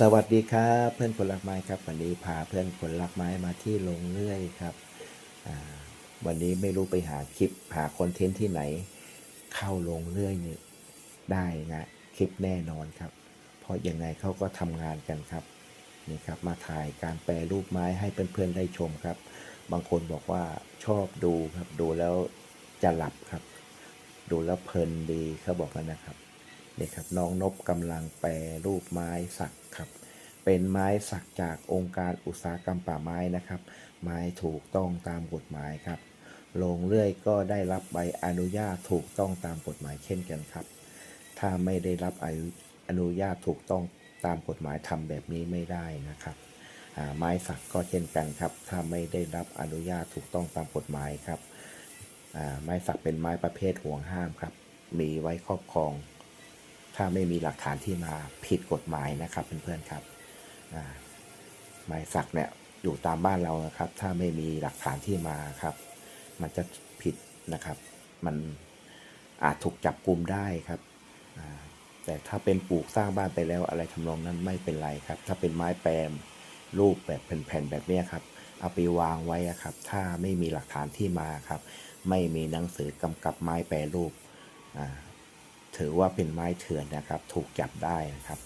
สวัสดีครับเพื่อนคนรักไม้ครับ วันนี้พาเพื่อนคนรักไม้มาที่ลงเลื่อยครับวันนี้ไม่รู้ไปหาคลิปหาคอนเทนต์ที่ไหน เข้าลงเลื่อยนี่ได้นะคลิปแน่นอนครับ เพราะยังไงเขาก็ทำงานกันครับนี่ครับมาถ่ายการแปรรูปไม้ให้เพื่อนๆได้ชมครับ บางคนบอกว่าชอบดูครับดูแล้วจะหลับครับ ดูแล้วเพลินดีเขาบอกกันนะครับ นี่ครับน้องนบกำลังแปรรูปไม้สักครับ เป็นไม้สักจากองค์การอุตสาหกรรมป่าไม้นะครับ ไม้ถูกต้องตามกฎหมายครับโรงเลื่อยก็ได้รับใบอนุญาตถูกต้องตามกฎหมายเช่นกันครับ ถ้าไม่ได้รับอนุญาตถูกต้องตามกฎหมายทำแบบนี้ไม่ได้นะครับไม้สักก็เช่นกันครับ ถ้าไม่ได้รับอนุญาตถูกต้องตามกฎหมายครับไม้สักเป็นไม้ประเภทห่วงห้ามครับ มีไว้ครอบครอง ถ้าไม่มีหลักฐานที่มาผิดกฎหมายนะครับเพื่อนๆครับอ่าหมายสักเนี่ยอยู่ตามบ้านเรานะครับ ถ้าไม่มีหลักฐานที่มาครับ มันจะผิดนะครับ มันอาจถูกจับกลุมได้ครับแต่ถ้าเป็นปลูกสร้างบ้านไปแล้วอะไรทำนองนั้นไม่เป็นไรครับ ถ้าเป็นไม้แปรมรูปแบบแผ่นๆแบบนี้ครับ เอาไปวางไว้ครับ ถ้าไม่มีหลักฐานที่มาครับ ไม่มีหนังสือกำกับไม้แปรรูปอ่า ถือว่าเป็นไม้เถื่อนนะครับ ถูกจับได้นะครับ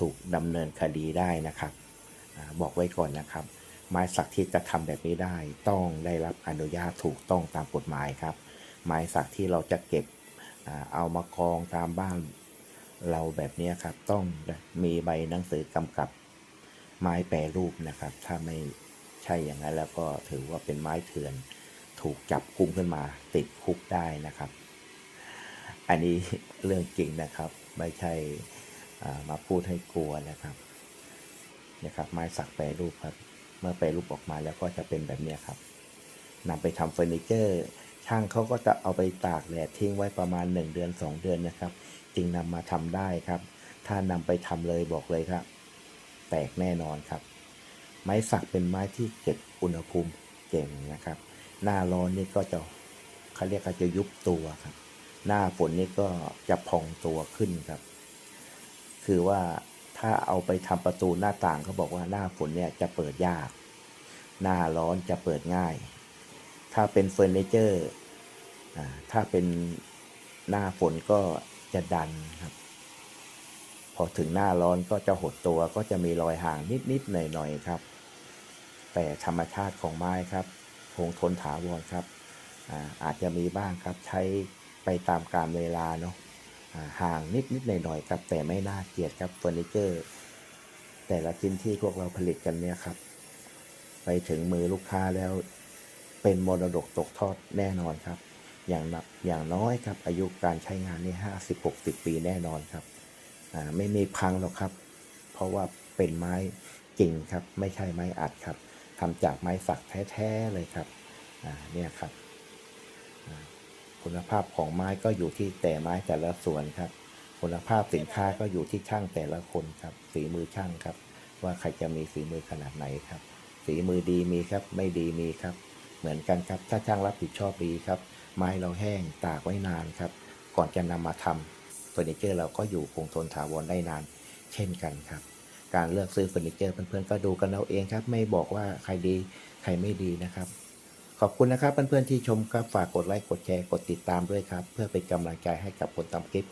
ถูกดำเนินคดีได้นะครับอบอกไว้ก่อนนะครับ ไม้สักที่จะทำแบบนี้ได้ ต้องได้รับอนุญาตถูกต้องตามกฎหมายครับ ไม้สักที่เราจะเก็บอเอามากองตามบ้านเราแบบนี้ครับ ต้องมีใบหนังสือกำกับไม้แปรรูปนะครับ ถ้าไม่ใช่อย่างนั้นแล้วก็ถือว่าเป็นไม้เถื่อน ถูกจับกุมขึ้นมาติดคุกได้นะครับ อันนี้เรื่องจริงนะครับ ไม่ใช่มาพูดให้กลัวนะครับนะครับไม้สักแปรรูปครับ เมื่อแปรรูปออกมาแล้วก็จะเป็นแบบนี้ครับนำไปทำเฟอร์นิเจอร์ ช่างเขาก็จะเอาไปตากแดดทิ้งไว้ประมาณ 1 เดือน 2 เดือนนะครับ จึงนำมาทำได้ครับ ถ้านำไปทำเลยบอกเลยครับ แตกแน่นอนครับ ไม้สักเป็นไม้ที่เก็บอุณหภูมิเก่งนะครับ หน้าร้อนนี่ก็จะเขาเรียกว่าจะยุบตัวครับ หน้าฝนนี่ก็จะพองตัวขึ้นครับ คือว่าถ้าเอาไปทำประตูหน้าต่างเขาบอกว่าหน้าฝนเนี่ยจะเปิดยาก หน้าร้อนจะเปิดง่าย ถ้าเป็นเฟอร์นิเจอร์อ่าถ้าเป็นหน้าฝนก็จะดันครับ พอถึงหน้าร้อนก็จะหดตัวก็จะมีรอยห่างนิดๆหน่อยๆครับ แต่ธรรมชาติของไม้ครับคงทนถาวรครับอาอาจจะมีบ้างครับใช้ ไปตามกาลเวลาเนาะห่างนิดนิดหน่อยหน่อยครับแต่ไม่น่าเกลียดครับเฟอร์นิเจอร์ แต่ละชิ้นที่พวกเราผลิตกันเนี่ยครับ ไปถึงมือลูกค้าแล้ว เป็นมรดกตกทอดแน่นอนครับ อย่างนับอย่างน้อยครับ อายุการใช้งานนี่ห้าสิบหกสิบปีแน่นอนครับไม่มีพังหรอกครับ เพราะว่าเป็นไม้จริงครับ ไม่ใช่ไม้อัดครับทำจากไม้สักแท้ๆเลยครับเนี่ยครับ คุณภาพของไม้ก็อยู่ที่แต่ไม้แต่ละส่วนครับ คุณภาพสินค้าก็อยู่ที่ช่างแต่ละคนครับฝีมือช่างครับ ว่าใครจะมีฝีมือขนาดไหนครับฝีมือดีมีครับ ไม่ดีมีครับ เหมือนกันครับ ถ้าช่างรับผิดชอบดีครับ ไม้เราแห้งตากไว้นานครับ ก่อนจะนำมาทำเฟอร์นิเจอร์เราก็อยู่คงทนถาวรได้นาน เช่นกันครับ การเลือกซื้อเฟอร์นิเจอร์เพื่อนๆก็ดูกันเอาเองครับ ไม่บอกว่าใครดีใครไม่ดีนะครับ ขอบคุณนะครับเพื่อนๆที่ชมครับฝากกดไลค์กดแชร์กดติดตามด้วยครับ เพื่อเป็นกำลังใจให้กับคนทำคลิปครับ